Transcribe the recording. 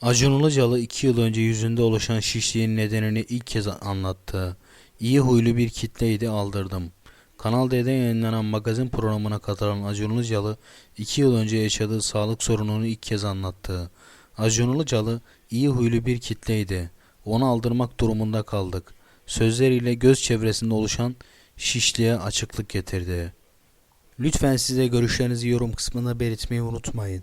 Acun Ilıcalı 2 yıl önce yüzünde oluşan şişliğin nedenini ilk kez anlattı. İyi huylu bir kitleydi aldırdım. Kanal D'de yayınlanan magazin programına katılan Acun Ilıcalı 2 yıl önce yaşadığı sağlık sorununu ilk kez anlattı. Acun Ilıcalı iyi huylu bir kitleydi. Onu aldırmak durumunda kaldık. Sözleriyle göz çevresinde oluşan şişliğe açıklık getirdi. Lütfen size görüşlerinizi yorum kısmında belirtmeyi unutmayın.